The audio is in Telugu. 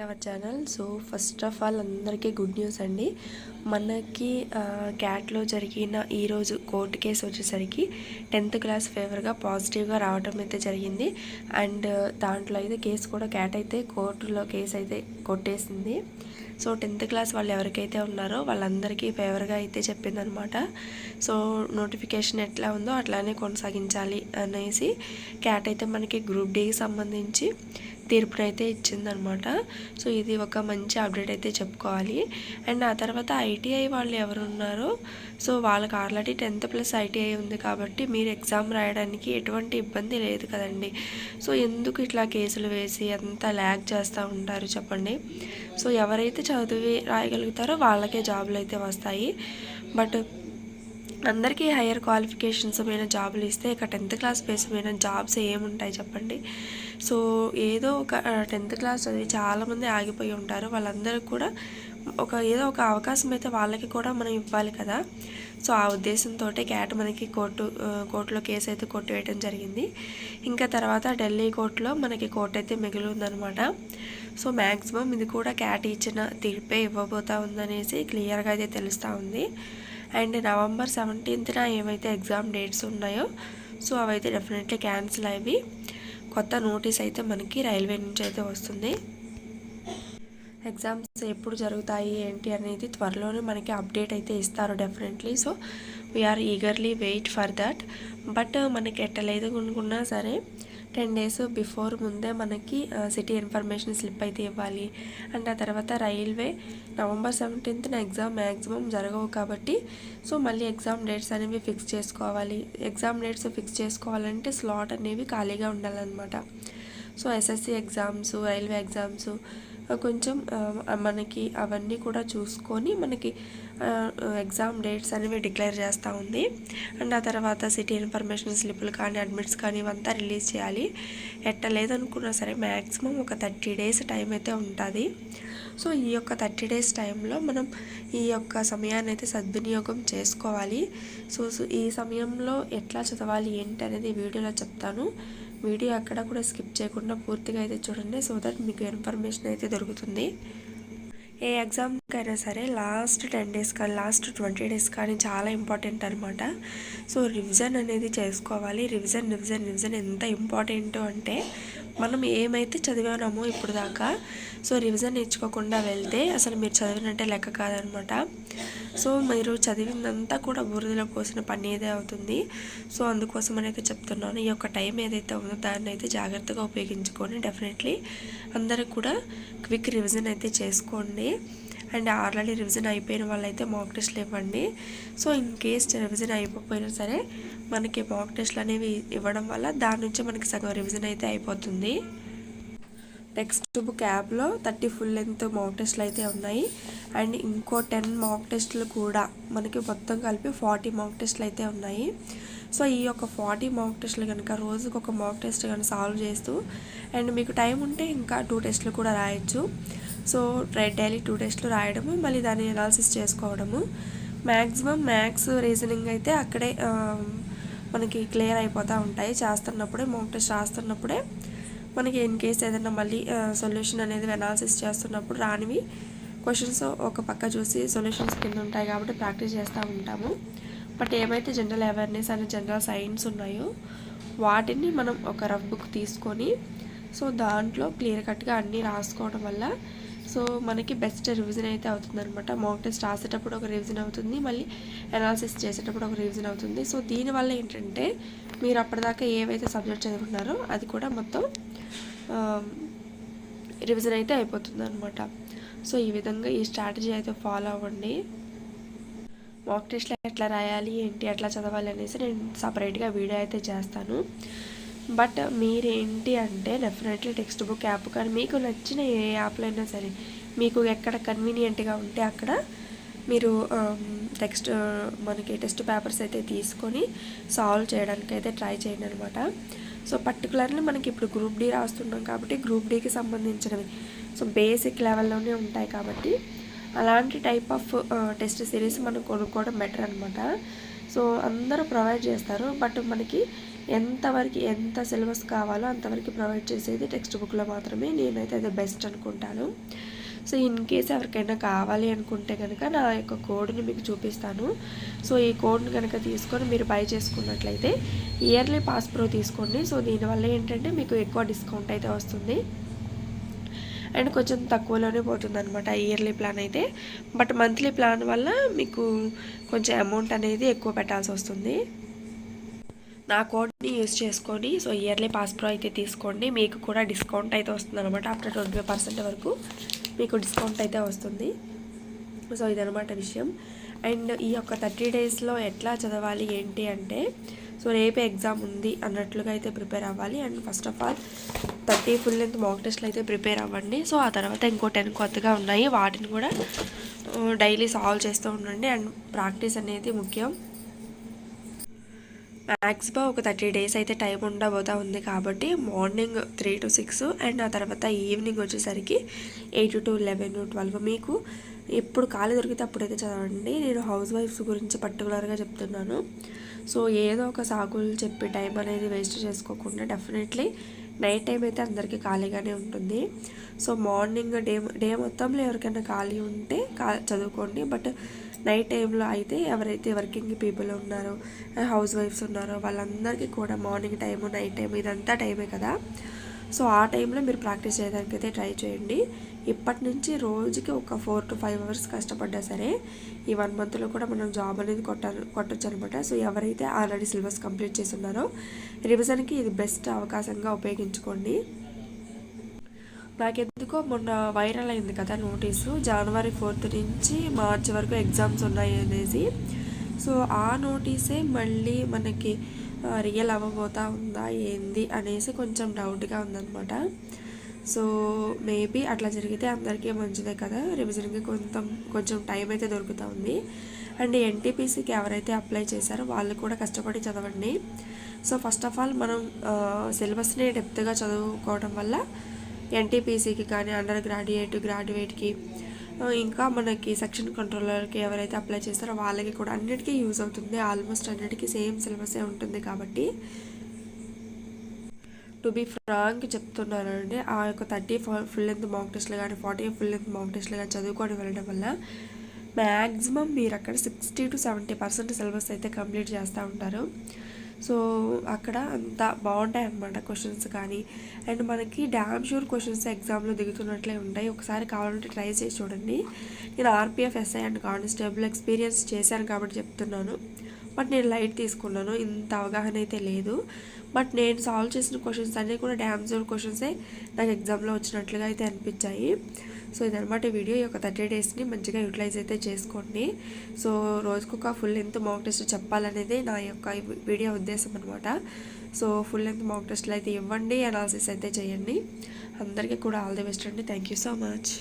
Our channel so first of all అందరికీ గుడ్ న్యూస్ అండి. మనకి క్యాట్లో జరిగిన ఈరోజు కోర్టు కేసు వచ్చేసరికి టెన్త్ క్లాస్ ఫేవర్గా పాజిటివ్గా రావడం అయితే జరిగింది. అండ్ దాంట్లో అయితే కేసు కూడా క్యాట్ అయితే కోర్టులో కేసు అయితే కొట్టేసింది. సో టెన్త్ క్లాస్ వాళ్ళు ఎవరికైతే ఉన్నారో వాళ్ళందరికీ ఫేవర్గా అయితే చెప్పిందనమాట సో నోటిఫికేషన్ ఎట్లా ఉందో అట్లానే కొనసాగించాలి అనేసి క్యాట్ అయితే మనకి గ్రూప్ డీకి సంబంధించి తీర్పునైతే ఇచ్చిందనమాట సో ఇది ఒక మంచి అప్డేట్ అయితే చెప్పుకోవాలి. అండ్ ఆ తర్వాత ఐటీఐ వాళ్ళు ఎవరు ఉన్నారో సో వాళ్ళకి ఆల్రెడీ టెన్త్ ప్లస్ ఐటీఐ ఉంది కాబట్టి మీరు ఎగ్జామ్ రాయడానికి ఎటువంటి ఇబ్బంది లేదు కదండి. సో ఎందుకు ఇట్లా కేసులు వేసి అంతా ల్యాగ్ చేస్తూ ఉంటారు చెప్పండి? సో ఎవరైతే చదివి రాయగలుగుతారో వాళ్ళకే జాబులు అయితే వస్తాయి. బట్ అందరికీ హయ్యర్ క్వాలిఫికేషన్స్ మీద జాబులు ఇస్తే ఇక టెన్త్ క్లాస్ బేస్ మీద జాబ్స్ ఏముంటాయి చెప్పండి? సో ఏదో ఒక టెన్త్ క్లాస్ చదివి చాలామంది ఆగిపోయి ఉంటారు. వాళ్ళందరూ కూడా ఒక ఏదో ఒక అవకాశం అయితే వాళ్ళకి కూడా మనం ఇవ్వాలి కదా. సో ఆ ఉద్దేశంతో క్యాట్ మనకి కోర్టు కోర్టులో కేసు అయితే కొట్టివేయడం జరిగింది. ఇంకా తర్వాత ఢిల్లీ కోర్టులో మనకి కోర్టు అయితే మిగిలిందనమాట. సో మ్యాక్సిమం ఇది కూడా క్యాట్ ఇచ్చిన తీర్పే ఇవ్వబోతా ఉందనేసి క్లియర్గా అయితే తెలుస్తూ ఉంది. అండ్ నవంబర్ సెవెంటీన్త్న ఏవైతే ఎగ్జామ్ డేట్స్ ఉన్నాయో సో అవైతే డెఫినెట్లీ క్యాన్సిల్ అయ్యి కొత్త నోటీస్ అయితే మనకి రైల్వే నుంచి అయితే వస్తుంది. ఎగ్జామ్స్ ఎప్పుడు జరుగుతాయి ఏంటి అనేది త్వరలోనే మనకి అప్డేట్ అయితే ఇస్తారు definitely. So we are eagerly wait for that but మనకి ఎట్టలేదు అనుకున్నా సరే టెన్ డేస్ బిఫోర్ ముందే మనకి సిటీ ఇన్ఫర్మేషన్ స్లిప్ అయితే ఇవ్వాలి. అండ్ ఆ తర్వాత రైల్వే నవంబర్ సెవెంటీన్త్న ఎగ్జామ్ మ్యాక్సిమం జరగవు కాబట్టి సో మళ్ళీ ఎగ్జామ్ డేట్స్ అనేవి ఫిక్స్ చేసుకోవాలి. ఎగ్జామ్ డేట్స్ ఫిక్స్ చేసుకోవాలంటే స్లాట్ అనేవి ఖాళీగా ఉండాలన్నమాట. So SSC exams railway exams కొంచెం మనకి అవన్నీ కూడా చూసుకొని మనకి ఎగ్జామ్ డేట్స్ అనేవి డిక్లేర్ చేస్తూ ఉంది. అండ్ ఆ తర్వాత సిటీ ఇన్ఫర్మేషన్ స్లిప్పులు కానీ అడ్మిట్స్ కానీ ఇవంతా రిలీజ్ చేయాలి. ఎట్ట లేదనుకున్నా సరే మ్యాక్సిమం ఒక థర్టీ డేస్ టైం అయితే ఉంటుంది. సో ఈ యొక్క థర్టీ డేస్ టైంలో మనం ఈ యొక్క సమయాన్ని అయితే సద్వినియోగం చేసుకోవాలి. సో ఈ సమయంలో ఎట్లా చదవాలి ఏంటి అనేది వీడియోలో చెప్తాను. వీడియో అక్కడ కూడా స్కిప్ చేయకుండా పూర్తిగా అయితే చూడండి సో దట్ మీకు ఇన్ఫర్మేషన్ అయితే దొరుకుతుంది. ఏ ఎగ్జామ్కైనా సరే లాస్ట్ టెన్ డేస్ కానీ లాస్ట్ ట్వంటీ డేస్ కానీ చాలా ఇంపార్టెంట్ అనమాట సో రివిజన్ అనేది చేసుకోవాలి. రివిజన్ రివిజన్ రివిజన్ ఎంత ఇంపార్టెంట్ అంటే మనం ఏమైతే చదివామో ఇప్పుడు దాకా సో రివిజన్ నేర్చుకోకుండా వెళ్తే అసలు మీరు చదివినట్టే లెక్క కాదనమాట సో మీరు చదివిందంతా కూడా బురదలో పోసిన పని ఏదే అవుతుంది. సో అందుకోసం అయితే చెప్తున్నాను. ఈ యొక్క టైం ఏదైతే ఉందో దాన్ని అయితే జాగ్రత్తగా ఉపయోగించుకొని డెఫినెట్లీ. అందరూ కూడా క్విక్ రివిజన్ అయితే చేసుకోండి. అండ్ ఆల్రెడీ రివిజన్ అయిపోయిన వాళ్ళైతే మాక్ టెస్ట్లు ఇవ్వండి. సో ఇన్ కేస్ రివిజన్ అయిపోయినా సరే మనకి మాక్ టెస్ట్లు అనేవి ఇవ్వడం వల్ల దాని నుంచి మనకి సగం రివిజన్ అయితే అయిపోతుంది. టెక్స్ట్ బుక్ యాప్లో థర్టీ ఫుల్ లెంత్ మాక్ టెస్ట్లు అయితే ఉన్నాయి. అండ్ ఇంకో టెన్ మాక్ టెస్ట్లు కూడా మనకి మొత్తం కలిపి ఫార్టీ మాక్ టెస్ట్లు అయితే ఉన్నాయి. సో ఈ యొక్క ఫార్టీ మాక్ టెస్ట్లు కనుక రోజుకు ఒక మాక్ టెస్ట్ కనుక సాల్వ్ చేస్తూ అండ్ మీకు టైం ఉంటే ఇంకా టూ టెస్ట్లు కూడా రాయొచ్చు. సో డైలీ టూ టెస్ట్లు రాయడము మళ్ళీ దాన్ని ఎనాలిసిస్ చేసుకోవడము. మ్యాక్సిమం మ్యాథ్స్ రీజనింగ్ అయితే అక్కడే మనకి క్లియర్ అయిపోతూ ఉంటాయి. చేస్తున్నప్పుడే మాక్ టెస్ట్ రాస్తున్నప్పుడే మనకి ఇన్ కేస్ ఏదైనా మళ్ళీ సొల్యూషన్ అనేది అనాలిసిస్ చేస్తున్నప్పుడు రానివి క్వశ్చన్స్ ఒక పక్క చూసి సొల్యూషన్స్ కింద ఉంటాయి కాబట్టి ప్రాక్టీస్ చేస్తూ ఉంటాము. బట్ ఏమైతే general awareness and general science ఉన్నాయో వాటిని మనం ఒక రఫ్ బుక్ తీసుకొని సో దాంట్లో క్లియర్ కట్గా అన్నీ రాసుకోవడం వల్ల సో మనకి బెస్ట్ రివిజన్ అయితే అవుతుందనమాట మాక్ టెస్ట్ రాసేటప్పుడు ఒక రివిజన్ అవుతుంది మళ్ళీ అనాలిసిస్ చేసేటప్పుడు ఒక రివిజన్ అవుతుంది. సో దీనివల్ల ఏంటంటే మీరు అప్పటిదాకా ఏవైతే సబ్జెక్ట్ చదువుకున్నారో అది కూడా మొత్తం రివిజన్ అయితే అయిపోతుంది అనమాట సో ఈ విధంగా ఈ స్ట్రాటజీ అయితే ఫాలో అవ్వండి. మాక్ టెస్ట్లో ఎట్లా రాయాలి ఏంటి ఎట్లా చదవాలి అనేసి నేను సపరేట్గా వీడియో అయితే చేస్తాను. బట్ మీరేంటి అంటే డెఫినెట్లీ టెక్స్ట్ బుక్ యాప్ కానీ మీకు నచ్చిన ఏ యాప్లో అయినా సరే మీకు ఎక్కడ కన్వీనియంట్గా ఉంటే అక్కడ మీరు టెక్స్ట్ మనకి టెస్ట్ పేపర్స్ అయితే తీసుకొని సాల్వ్ చేయడానికి అయితే ట్రై చేయండి అనమాట సో పర్టికులర్లీ మనకి ఇప్పుడు గ్రూప్ డి రాస్తున్నాం కాబట్టి గ్రూప్ డీకి సంబంధించినవి. సో బేసిక్ లెవెల్లోనే ఉంటాయి కాబట్టి అలాంటి టైప్ ఆఫ్ టెస్ట్ సిరీస్ మనం కొనుక్కోవడం బెటర్ అనమాట సో అందరూ ప్రొవైడ్ చేస్తారు. బట్ మనకి ఎంతవరకు ఎంత సిలబస్ కావాలో అంతవరకు ప్రొవైడ్ చేసేది టెక్స్ట్ బుక్లో మాత్రమే నేనైతే అది బెస్ట్ అనుకుంటాను. సో ఇన్ కేస్ ఎవరికైనా కావాలి అనుకుంటే కనుక నా యొక్క కోడ్ని మీకు చూపిస్తాను. సో ఈ కోడ్ని కనుక తీసుకొని మీరు బై చేసుకున్నట్లయితే ఇయర్లీ పాస్ ప్రో తీసుకోండి. సో దీనివల్ల ఏంటంటే మీకు ఎక్కువ డిస్కౌంట్ అయితే వస్తుంది. అండ్ కొంచెం తక్కువలోనే పోతుంది అనమాట ఇయర్లీ ప్లాన్ అయితే. బట్ మంత్లీ ప్లాన్ వల్ల మీకు కొంచెం అమౌంట్ అనేది ఎక్కువ పెట్టాల్సి వస్తుంది. నా కోడ్ని యూజ్ చేసుకొని సో ఇయర్లీ పాస్ ప్రో అయితే తీసుకోండి. మీకు కూడా డిస్కౌంట్ అయితే వస్తుంది అనమాట ఆఫ్టర్ ట్వంటీ ఫైవ్ పర్సెంట్ వరకు. మీకు డిస్కౌంట్ అయితే వస్తుంది. సో ఇదనమాట విషయం. అండ్ ఈ యొక్క థర్టీ డేస్లో ఎట్లా చదవాలి ఏంటి అంటే సో రేపే ఎగ్జామ్ ఉంది అన్నట్లుగా అయితే ప్రిపేర్ అవ్వాలి. And first of all thirty full length mock టెస్ట్లు అయితే ప్రిపేర్ అవ్వండి. సో ఆ తర్వాత ఇంకో టెన్ కొత్తగా ఉన్నాయి. వాటిని కూడా డైలీ సాల్వ్ చేస్తూ ఉండండి. అండ్ ప్రాక్టీస్ అనేది ముఖ్యం. మ్యాక్సిమం ఒక థర్టీ డేస్ అయితే టైం ఉండబోతా ఉంది కాబట్టి morning three to six and ఆ తర్వాత ఈవినింగ్ వచ్చేసరికి ఎయిట్ టు లెవెన్ ట్వెల్వ్. మీకు ఎప్పుడు ఖాళీ దొరికితే అప్పుడైతే చదవండి. నేను హౌస్ వైఫ్స్ గురించి పర్టికులర్గా చెప్తున్నాను. సో ఏదో ఒక సాకులు చెప్పి టైం అనేది వేస్ట్ చేసుకోకుండా డెఫినెట్లీ నైట్ టైం అయితే అందరికీ ఖాళీగానే ఉంటుంది. సో మార్నింగ్ డే డే మొత్తంలో ఎవరికైనా ఖాళీ ఉంటే కా చదువుకోండి. బట్ నైట్ టైంలో అయితే ఎవరైతే వర్కింగ్ పీపుల్ ఉన్నారో హౌస్ వైఫ్స్ ఉన్నారో వాళ్ళందరికీ కూడా మార్నింగ్ టైము నైట్ టైం ఇదంతా టైమే కదా. సో ఆ టైంలో మీరు ప్రాక్టీస్ చేయడానికి అయితే ట్రై చేయండి. ఇప్పటి నుంచి రోజుకి ఒక ఫోర్ టు ఫైవ్ అవర్స్ కష్టపడ్డా సరే ఈ వన్ మంత్లో కూడా మనం జాబ్ అనేది కొట్ట కొట్టచ్చు అనమాట సో ఎవరైతే ఆల్రెడీ సిలబస్ కంప్లీట్ చేసి ఉన్నారో రివిజన్కి ఇది బెస్ట్ అవకాశంగా ఉపయోగించుకోండి. నాకెందుకో మొన్న వైరల్ అయింది కదా నోటీసు. జనవరి ఫోర్త్ నుంచి మార్చి వరకు ఎగ్జామ్స్ ఉన్నాయి అనేసి సో ఆ నోటీసే మళ్ళీ మనకి రియల్ అవ్వబోతా ఉందా ఏంది అనేసి కొంచెం డౌట్గా ఉందన్నమాట. సో మేబీ అట్లా జరిగితే అందరికీ మంచిదే కదా. రివిజన్కి కొంచెం కొంచెం టైం అయితే దొరుకుతూ ఉంది. అండ్ ఎన్టీపీసీకి ఎవరైతే అప్లై చేశారో వాళ్ళు కూడా కష్టపడి చదవండి. సో ఫస్ట్ ఆఫ్ ఆల్ మనం సిలబస్ని డెప్త్గా చదువుకోవడం వల్ల ఎన్టీపీసీకి కానీ అండర్ గ్రాడ్యుయేట్ గ్రాడ్యుయేట్కి ఇంకా మనకి సెక్షన్ కంట్రోలర్కి ఎవరైతే అప్లై చేస్తారో వాళ్ళకి కూడా అన్నిటికీ యూజ్ అవుతుంది. ఆల్మోస్ట్ అన్నిటికీ సేమ్ సిలబసే ఉంటుంది కాబట్టి టు బీ ఫ్రాంక్ చెప్తున్నానండి. ఆ యొక్క థర్టీ ఫుల్ లెంత్ మాక్ టెస్ట్లు కానీ ఫార్టీ ఫుల్ లెంత్ మాక్ టెస్ట్లు కానీ చదువుకొని వెళ్ళడం వల్ల మ్యాక్సిమం మీరు అక్కడ sixty to seventy percent syllabus అయితే కంప్లీట్ చేస్తూ ఉంటారు. సో అక్కడ అంత బాగుంటాయి అన్నమాట క్వశ్చన్స్ కానీ. అండ్ మనకి డ్యామ్ షూర్ క్వశ్చన్స్ ఎగ్జామ్లో దిగుతున్నట్లే ఉంటాయి. ఒకసారి కావాలంటే ట్రై చేసి చూడండి. నేను RPF SI and constable experience చేశాను కాబట్టి చెప్తున్నాను. బట్ నేను లైట్ తీసుకున్నాను. ఇంత అవగాహన అయితే లేదు. బట్ నేను సాల్వ్ చేసిన క్వశ్చన్స్ అన్నీ కూడా డ్యామ్ షూర్ క్వశ్చన్సే నాకు ఎగ్జామ్లో వచ్చినట్లుగా అయితే అనిపించాయి. సో ఇదనమాట వీడియో. ఈ యొక్క థర్టీ డేస్ని మంచిగా యూటిలైజ్ అయితే చేసుకోండి. సో రోజుకు ఒక ఫుల్ లెంత్ మాక్ టెస్ట్ చెప్పాలనేది నా యొక్క వీడియో ఉద్దేశం అనమాట సో ఫుల్ లెంత్ మాక్ టెస్ట్లు అయితే ఇవ్వండి అనాలిసిస్ అయితే చేయండి. అందరికీ కూడా ఆల్ ది బెస్ట్ అండి. Thank you so much.